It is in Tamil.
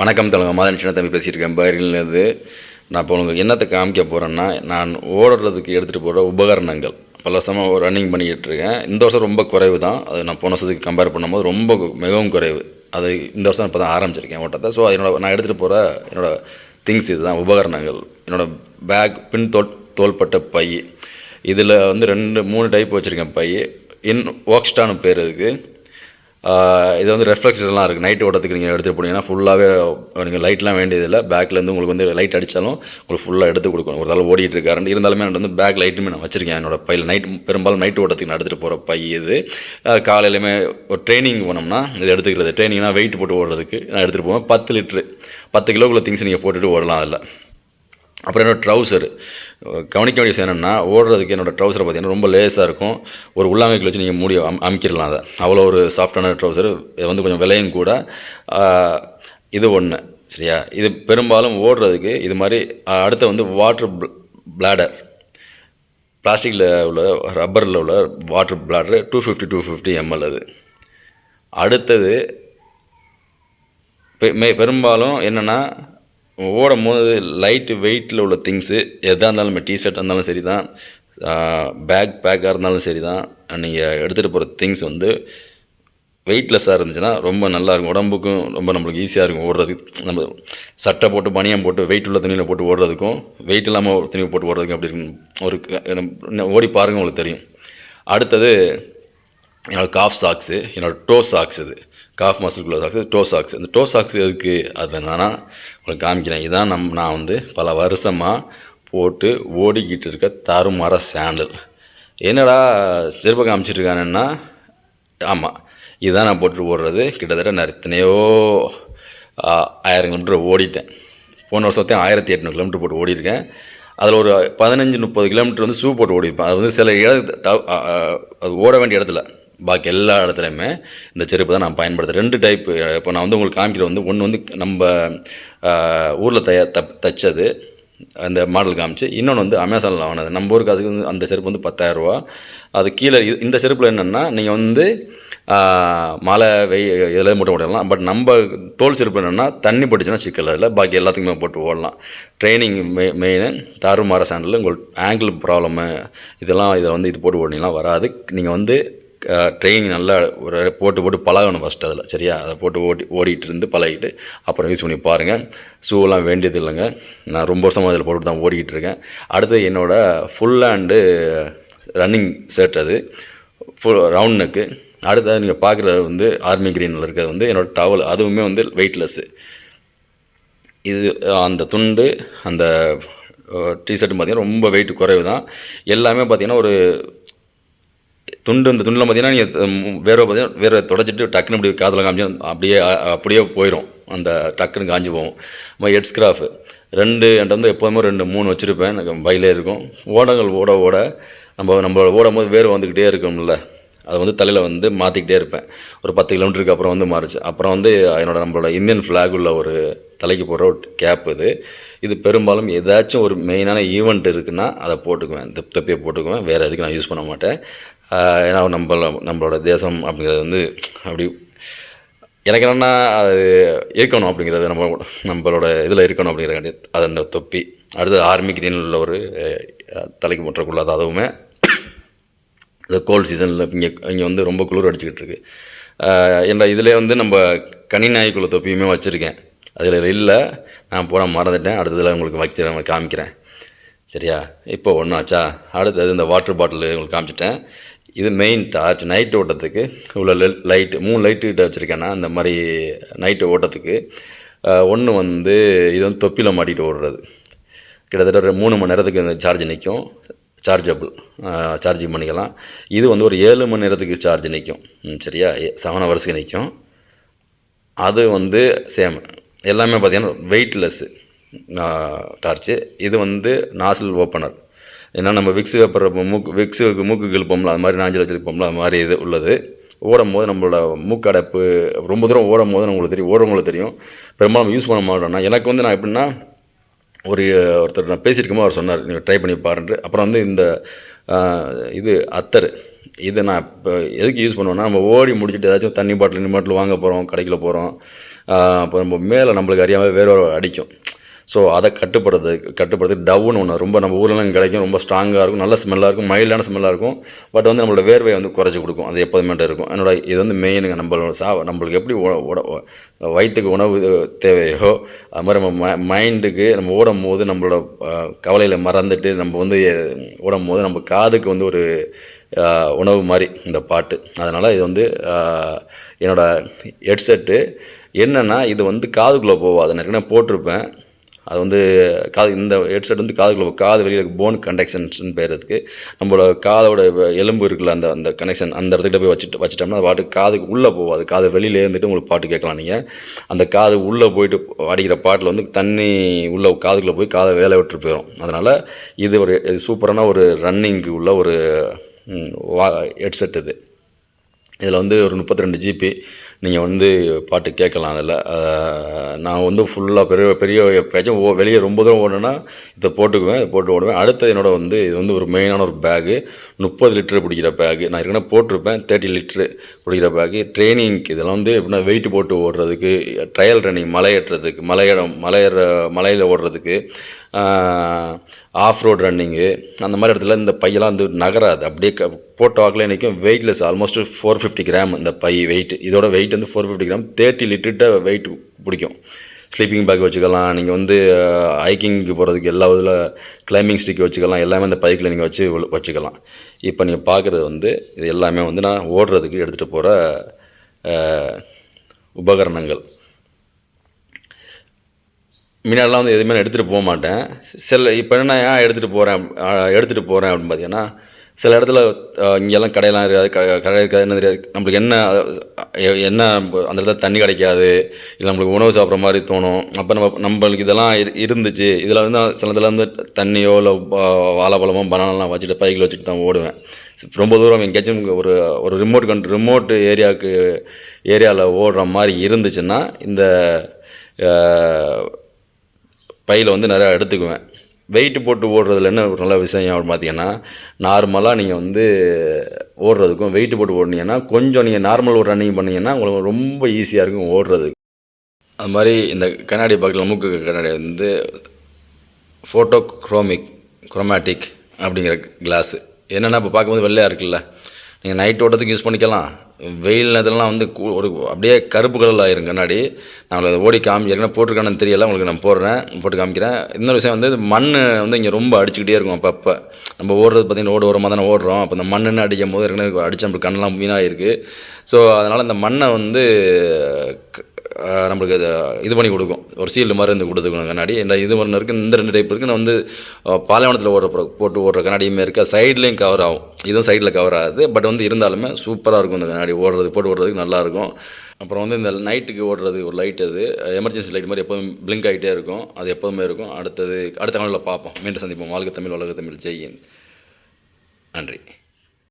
வணக்கம் தலைவர் மாதன் சின்ன தம்பி பேசிகிட்டு இருக்கேன் பயிரிலிருந்து நான் இப்போ உங்களுக்கு என்னத்தை காமிக்க போகிறேன்னா நான் ஓடுறதுக்கு எடுத்துகிட்டு போகிற உபகரணங்கள். பல வருஷமாக ரன்னிங் பண்ணிக்கிட்டு இருக்கேன் இந்த வருஷம் ரொம்ப குறைவு தான் அது நான் போன வருஷத்துக்கு கம்பேர் பண்ணும்போது ரொம்ப மிகவும் குறைவு. அது இந்த வருஷம் இப்போ தான் ஆரம்பிச்சிருக்கேன் ஓட்டத்தை. ஸோ என்னோட நான் எடுத்துகிட்டு போகிற என்னோட திங்ஸ் இதுதான். உபகரணங்கள். என்னோடய பேக் பின் தோல் தோள்பட்ட பை. இதில் வந்து ரெண்டு மூணு டைப் வச்சுருக்கேன் பை. இன் ஒர்க்ஸ்டான்னு பேர் இதுக்கு. இது வந்து ரெஃப்ளெக்ஷன்லாம் இருக்குது நைட் ஓட்டத்துக்கு நீங்கள் எடுத்துகிட்டு போனீங்கன்னா ஃபுல்லாகவே நீங்கள் லைட்லாம் வேண்டியதில்லை. பேக்லேருந்து உங்களுக்கு வந்து லைட் அடித்தாலும் உங்களுக்கு ஃபுல்லாக எடுத்து கொடுக்கணும். ஒரு தடவை ஓடிட்டு இருக்காரு. இருந்தாலுமே நான் வந்து பேக் லைட்டுமே நான் வச்சிருக்கேன். என்னோட பையில் நைட் பெரும்பாலும் நைட் ஓட்டத்துக்கு நான் எடுத்துகிட்டு போகிற பை இது. காலையிலுமே ஒரு ட்ரைனிங் போனோம்னா இது எடுத்துக்கிறது. ட்ரைனிங்னா வெயிட் போட்டு ஓடுறதுக்கு நான் எடுத்துகிட்டு போவேன். பத்து லிட்ரு பத்து கிலோக்குள்ள திங்ஸ் நீங்கள் போட்டுட்டு ஓடலாம் அதில். அப்புறம் என்னோடய ட்ரௌசர் கவனிக்க வேண்டிய விஷயம் என்னென்னா ஓடுறதுக்கு என்னோடய ட்ரௌசர் பார்த்தீங்கன்னா ரொம்ப லேஸாக இருக்கும். ஒரு உள்ளாமைக்கில் வச்சு நீங்கள் மூடி அம் அதை. அவ்வளோ ஒரு சாஃப்டான ட்ரௌசர் இது வந்து கொஞ்சம் விலையும் கூட. இது ஒன்று சரியா? இது பெரும்பாலும் ஓடுறதுக்கு இது மாதிரி ஆஹ், அடுத்து வந்து வாட்டர் பிளாடர் பிளாஸ்டிக்கில் உள்ள ரப்பரில் உள்ள water bladder two fifty two fifty ml அது. அடுத்தது பெ- மே பெரும்பாலும் என்னென்னா ஓடும் போது லைட்டு வெயிட்டில் உள்ள திங்ஸு எதாக இருந்தாலும் டிஷர்ட்டாக இருந்தாலும் சரி தான் பேக் பேக்காக இருந்தாலும் சரி தான் நீங்கள் எடுத்துகிட்டு போகிற திங்ஸ் வந்து வெயிட்லெஸ்ஸாக இருந்துச்சுன்னா ரொம்ப நல்லாயிருக்கும் உடம்புக்கும் ரொம்ப நம்மளுக்கு ஈஸியாக இருக்கும் ஓடுறதுக்கு. நம்ம சட்டை போட்டு பனியம் போட்டு வெயிட் உள்ள துணியில் போட்டு ஓடுறதுக்கும் வெயிட் இல்லாமல் துணி போட்டு ஓடுறதுக்கும் அப்படி இருக்கும். ஒரு ஓடி பாருங்க உங்களுக்கு தெரியும். அடுத்தது என்னோடய காஃப் சாக்ஸு என்னோடய டோ சாக்ஸ் இது. காஃப் மசில்குள்ள சாக்ஸ் டோ சாக்ஸ் இந்த டோ சாக்ஸ் எதுக்கு? அது என்னன்னா உங்களுக்கு காமிக்கிறேன். இதான் நம் நான் வந்து பல வருஷமாக போட்டு ஓடிக்கிட்டு இருக்க தருமர சாண்டல் என்னடா செருப்பை காமிச்சிட்டு இருக்கானுன்னா? ஆமாம் இதுதான் நான் போட்டுட்டு ஓடுறது. கிட்டத்தட்ட நான் எத்தனையோ ஆயிரம் கிலோமீட்டர் ஓடிட்டேன். போன வருஷத்தையும் ஆயிரத்தி எட்நூறு கிலோமீட்டர் போட்டு ஓடிருக்கேன் அதில் ஒரு பதினஞ்சு முப்பது கிலோமீட்டர் வந்து ஷூ போட்டு ஓடிருப்பேன் அது வந்து சில இட அது ஓட வேண்டிய இடத்துல. பாக்கி எல்லா இடத்துலையுமே இந்த செருப்பு தான் நான் பயன்படுத்துகிறேன் ரெண்டு டைப் இப்போ நான் வந்து உங்களுக்கு காமிக்கிற வந்து ஒன்று வந்து நம்ம ஊரில் தய த தைச்சது அந்த மாடல் காமிச்சு இன்னொன்று வந்து அமேசானில் வாங்கினது. நம்ம ஊர் காசுக்கு வந்து அந்த செருப்பு வந்து பத்தாயிரரூவா. அது கீழே இந்த செருப்பில் என்னென்னா நீங்கள் வந்து மழை வெய் இதில் மூட்டை ஓடலாம் பட் நம்ம தோல் செருப்பு என்னென்னா தண்ணி போட்டுச்சுன்னா சிக்கல். அதில் பாக்கி எல்லாத்துக்குமே போட்டு ஓடலாம். ட்ரைனிங் மெ மெயின் தாறுமாற சாண்டில் உங்களுக்கு ஆங்கிள் ப்ராப்ளமு இதெல்லாம் இதை வந்து இது போட்டு ஓடினீங்கன்னா வராது. நீங்கள் வந்து ட்ரெயினிங் நல்லா ஒரு போட்டு போட்டு பழகணும் ஃபஸ்ட் அதில் சரியா? அதை போட்டு ஓட்டி ஓடிட்டு இருந்து பழகிட்டு அப்புறம் யூஸ் பண்ணி பாருங்கள் ஷூலாம் வேண்டியது இல்லைங்க நான் ரொம்ப வருஷமாக அதில் போட்டு தான் ஓடிக்கிட்டு இருக்கேன் அடுத்து என்னோடய ஃபுல் ஹேண்டு ரன்னிங் ஷர்ட் அது. ஃபுல் ரவுண்ட் நெக்கு அடுத்தது நீங்கள் பார்க்குறது வந்து ஆர்மி க்ரீனில் இருக்கிறது வந்து என்னோடய டவல் அதுவுமே வந்து வெயிட்லெஸ்ஸு இது அந்த துண்டு அந்த டிஷர்ட் பார்த்தீங்கன்னா ரொம்ப வெயிட் குறைவு தான். எல்லாமே பார்த்திங்கன்னா ஒரு துண்டு இந்த துண்டில் பார்த்தீங்கன்னா நீங்கள் வேற பார்த்தீங்கன்னா வேற தொடச்சிட்டு டக்குன்னு இப்படி காதில் காமிச்சு அப்படியே அப்படியே போயிடும் அந்த டக்குன்னு காஞ்சி போகும். நம்ம ஹெட்ஸ்கிராஃப் ரெண்டு என்கிட்ட வந்து எப்போதுமே ரெண்டு மூணு வச்சுருப்பேன். எனக்கு பையிலே இருக்கும். ஓடங்கள் ஓட ஓட நம்ம நம்ம ஓடும் போது வேறு வந்துக்கிட்டே இருக்கும்ல. அதை வந்து தலையில் வந்து மாற்றிக்கிட்டே இருப்பேன். ஒரு பத்து கிலோமீட்டருக்கு அப்புறம் வந்து மாறுச்சு. அப்புறம் வந்து என்னோட நம்மளோட இந்தியன் ஃப்ளாக் உள்ள ஒரு தலைக்கு போடுற ஒரு கேப் இது. இது பெரும்பாலும் ஏதாச்சும் ஒரு மெயினான ஈவெண்ட் இருக்குன்னா அதை போட்டுக்குவேன். தெப் தெப்பியை போட்டுக்குவேன். வேறு எதுக்கு நான் யூஸ் பண்ண மாட்டேன். ஏன்னா நம்மள நம்மளோட தேசம் அப்படிங்கிறது வந்து அப்படி எனக்கு என்னென்னா அது இருக்கணும் அப்படிங்கிறது நம்ம நம்மளோட இதில் இருக்கணும் அப்படிங்கிறது அது அந்த தொப்பி. அடுத்து ஆர்மி கிரீனில் உள்ள ஒரு தலைக்கு முற்றக்குள்ளாத அதுவுமே. இந்த கோல்டு சீசனில் இங்கே இங்கே வந்து ரொம்ப குளிர் அடிச்சுக்கிட்டு இருக்கு. ஆஹ் இதிலே வந்து நம்ம கனிநாய்க்குள்ள தொப்பியுமே வச்சுருக்கேன். அதில் இல்லை நான் போட மறந்துட்டேன். அடுத்ததில் உங்களுக்கு வச்சு காமிக்கிறேன். சரியா? இப்போ ஒன்றாச்சா அடுத்தது இந்த வாட்டர் பாட்டில் உங்களுக்கு காமிச்சிட்டேன். இது மெயின் டார்ச் நைட் ஓட்டத்துக்கு இவ்வளோ லைட்டு மூணு லைட்டு கிட்ட வச்சுருக்கேன்னா அந்த மாதிரி நைட்டு ஓட்டத்துக்கு ஒன்று வந்து இது வந்து தொப்பியில் மாட்டிகிட்டு ஓடுறது. கிட்டத்தட்ட ஒரு மூணு மணி நேரத்துக்கு இந்த சார்ஜ் நிற்கும் சார்ஜபிள் சார்ஜிங் பண்ணிக்கலாம். இது வந்து ஒரு ஏழு மணி நேரத்துக்கு சார்ஜ் நிற்கும் ம், சரியா? செவன் ஹவர்ஸ்க்கு நிற்கும் அது வந்து சேம் எல்லாமே பார்த்திங்கன்னா வெயிட்லெஸ்ஸு டார்ச்சு இது வந்து நாசில் ஓப்பனர் ஏன்னா நம்ம விக்ஸ் பேப்பர் மூக்கு விக்ஸுக்கு மூக்கு கிழப்போம்ல அது மாதிரி நாஞ்சல் வச்சிருப்போம்ல அது மாதிரி இது உள்ளது. ஓடும் போது நம்மளோட மூக்கடைப்பு ரொம்ப தூரம் ஓடும் போது நம்மளுக்கு தெரியும் ஓடுறவங்களுக்கு தெரியும். பெரும்பாலும் யூஸ் பண்ண மாட்டோம்னா எனக்கு வந்து நான் எப்படின்னா ஒரு ஒருத்தர் நான் பேசியிருக்கமோ அவர் சொன்னார் நீங்கள் ட்ரை பண்ணி பாருன்ட்டு. அப்புறம் வந்து இந்த இது அத்தர் இதை நான் இப்போ எதுக்கு யூஸ் பண்ணுவேன்னா நம்ம ஓடி முடிச்சுட்டு ஏதாச்சும் தண்ணி பாட்டில் தண்ணி பாட்டில் வாங்க போகிறோம் கடைக்கில் போகிறோம் அப்போ நம்ம மேலே நம்மளுக்கு அறியாமல் வேற ஒரு அடிக்கும். ஸோ அதை கட்டுப்படுறது கட்டுப்படுறது டவுன்னு ஒன்று ரொம்ப நம்ம ஊரில் கிடைக்கும். ரொம்ப ஸ்ட்ராங்காக இருக்கும். நல்ல ஸ்மெல்லாக இருக்கும். மைல்டான ஸ்மெல்லாக இருக்கும். பட் வந்து நம்மளோட வேர்வை வந்து குறைச்சி கொடுக்கும். அது எப்போதுமே இருக்கும். என்னோட இது வந்து மெயினுங்க நம்மளோட சா நம்மளுக்கு எப்படி உட வயிற்றுக்கு உணவு தேவையோ அது மாதிரி நம்ம ம மைண்டுக்கு நம்ம ஓடும் போது நம்மளோட கவலையில் மறந்துட்டு நம்ம வந்து ஓடும் போது நம்ம காதுக்கு வந்து ஒரு உணவு மாதிரி இந்த பாட்டு. அதனால் இது வந்து என்னோடய ஹெட்செட்டு என்னென்னா இது வந்து காதுக்குள்ளே போவாது நான் ஏற்கனவே போட்டிருப்பேன். அது வந்து காது இந்த ஹெட்செட் வந்து காதுக்குள்ள காது வெளியில் போன் கண்டெக்ஷன்ஸ்னு பேர் அதுக்கு. நம்மளோட காதோட எலும்பு இருக்குல்ல அந்த அந்த கனெக்ஷன் அந்த இடத்துக்கிட்ட போய் வச்சுட்டு வச்சுட்டோம்னா அது பாட்டு காதுக்கு உள்ளே போகாது காது வெளியில் இருந்துட்டு உங்களுக்கு பாட்டு கேட்கலாம் நீங்கள் அந்த காது உள்ளே போயிட்டு அடிக்கிற பாட்டில் வந்து தண்ணி உள்ள காதுக்குள்ளே போய் காதை வேலை விட்டு போயிடும் அதனால் இது ஒரு இது சூப்பரான ஒரு ரன்னிங்க்கு உள்ள ஒரு வா ஹெட்செட் இது. இதில் வந்து ஒரு முப்பத்தி ரெண்டு ஜிபி நீங்கள் வந்து பாட்டு கேட்கலாம் அதில். நான் வந்து ஃபுல்லாக பெரிய பெரிய எப்பயாச்சும் ஓ வெளியே ரொம்ப தூரம் ஓடணுன்னா இதை போட்டுக்குவேன் இதை போட்டு ஓடுவேன். அடுத்து என்னோட வந்து இது வந்து ஒரு மெயினான ஒரு பேகு முப்பது லிட்டரு பிடிக்கிற பேகு நான் ஏற்கனவே போட்டிருப்பேன் தேர்ட்டி லிட்ரு பிடிக்கிற பேகு ட்ரைனிங்க்கு இதெல்லாம் வந்து எப்படின்னா வெயிட் போட்டு ஓடுறதுக்கு ட்ரையல் ரன்னிங் மலை ஏற்றுறதுக்கு மலையிடம் மலையேற மலையில் ஓடுறதுக்கு ஆஃப் ரோட் ரன்னிங்கு அந்த மாதிரி இடத்துல இந்த பையெல்லாம் வந்து நகராது. அப்படியே போட்ட வாக்கில் இன்றைக்கும் weightless almost four fifty gram இந்த பை வெயிட் இதோட வெயிட் வந்து uh, four fifty gram thirty லிட்டர்கிட்ட வெயிட் பிடிக்கும். ஸ்லீப்பிங் பேக் வச்சுக்கலாம் நீங்கள் வந்து ஹைக்கிங்க்கு போகிறதுக்கு எல்லா இதில் கிளைம்பிங் ஸ்டிக் வச்சுக்கலாம் எல்லாமே அந்த பைக்கில் நீங்கள் வச்சு வச்சுக்கலாம். இப்போ நீங்கள் பார்க்குறது வந்து இது எல்லாமே வந்து நான் ஓடுறதுக்கு எடுத்துகிட்டு போகிற uh, உபகரணங்கள். முன்னாடிலாம் வந்து எதுவுமே நான் எடுத்துகிட்டு போக மாட்டேன். சில இப்போ என்ன ஏன் எடுத்துகிட்டு போகிறேன் எடுத்துகிட்டு போகிறேன் அப்படின்னு பார்த்தீங்கன்னா சில இடத்துல இங்கெல்லாம் கடையெல்லாம் இருக்காது க கடை இருக்காது என்ன தெரியாது. நம்மளுக்கு என்ன என்ன அந்த இடத்துல தண்ணி கிடைக்காது இல்லை நம்மளுக்கு உணவு சாப்பிட்ற மாதிரி தோணும். அப்போ நம்ம நம்மளுக்கு இதெல்லாம் இரு- இருந்துச்சு. இதில் வந்து சில இதில் வந்து தண்ணியோ இல்லை வாழைப்பழமோ பனானெலாம் வச்சுட்டு பைக்கில் வச்சுட்டு தான் ஓடுவேன். ரொம்ப தூரம் எங்கேயாச்சும் ஒரு ஒரு ரிமோட் கண்ட் ரிமோட் ஏரியாவுக்கு ஏரியாவில் ஓடுற மாதிரி இருந்துச்சுன்னா இந்த பையில் வந்து நிறையா எடுத்துக்குவேன். வெயிட்டு போட்டு ஓடுறதுல என்ன ஒரு நல்ல விஷயம் அப்படின்னு பார்த்தீங்கன்னா நார்மலாக நீங்கள் வந்து ஓடுறதுக்கும் வெயிட்டு போட்டு ஓடுனீங்கன்னா கொஞ்சம் நீங்கள் நார்மல் ஒரு ரன்னிங் பண்ணிங்கன்னா உங்களுக்கு ரொம்ப ஈஸியாக இருக்கும் ஓடுறதுக்கு. அது மாதிரி இந்த கண்ணாடி பக்கத்தில் மூக்கு கண்ணாடி வந்து ஃபோட்டோ குரோமிக் குரோமேட்டிக் அப்படிங்கிற கிளாஸு என்னென்னா இப்போ பார்க்கும்போது வெள்ளையாக இருக்குல்ல. நீங்கள் நைட் ஓட்டத்துக்கு யூஸ் பண்ணிக்கலாம். வெயில் நேரத்துலலாம் வந்து கூ- ஒரு அப்படியே கருப்பு கலரில் ஆயிரும் கண்ணாடி. நான் அதை ஓடி காமி ஏற்கனவே போட்டிருக்கானு தெரியல உங்களுக்கு நான் போடுறேன் போட்டு காமிக்கிறேன். இன்னொரு விஷயம் வந்து மண் வந்து இங்கே ரொம்ப அடிச்சுக்கிட்டே இருக்கும் அப்பப்போ நம்ம ஓடுறது பார்த்தீங்கன்னா ஓடு ஓரமாக தானே ஓடுறோம். அப்போ இந்த மண்ணுன்னு அடிக்கும் போது ஏற்கனவே அடிச்சு நம்ம கண்ணெல்லாம் வீணாகிருக்கு ஸோ அதனால் இந்த மண்ணை வந்து நம்மளுக்கு இது இது பண்ணி கொடுக்கும். ஒரு சீல் மாதிரி இருந்து கொடுத்துக்கணும் கண்ணாடி. இந்த இது மாதிரி இருக்குது இந்த ரெண்டு டைப் இருக்குது நான் வந்து பாலைவனத்தில் ஓடுற போட்டு ஓடுற கண்ணாடியுமே இருக்குது சைட்லேயும் கவர் ஆகும். இதுவும் சைடில் கவர் ஆகுது. பட் வந்து இருந்தாலுமே சூப்பராக இருக்கும் இந்த கண்ணாடி. ஓடுறது போட்டு ஓடுறதுக்கு நல்லாயிருக்கும் அப்புறம் வந்து இந்த நைட்டுக்கு ஓடுறது ஒரு லைட் அது. எமர்ஜென்சி லைட் மாதிரி எப்போதும் பிளிங்க் ஆகிட்டே இருக்கும். அது எப்போதுமே இருக்கும். அடுத்தது அடுத்த காலையில் பார்ப்போம். மீண்டும் சந்திப்போம். வாழ்க தமிழ் வளர்க தமிழ். ஜெயின் நன்றி.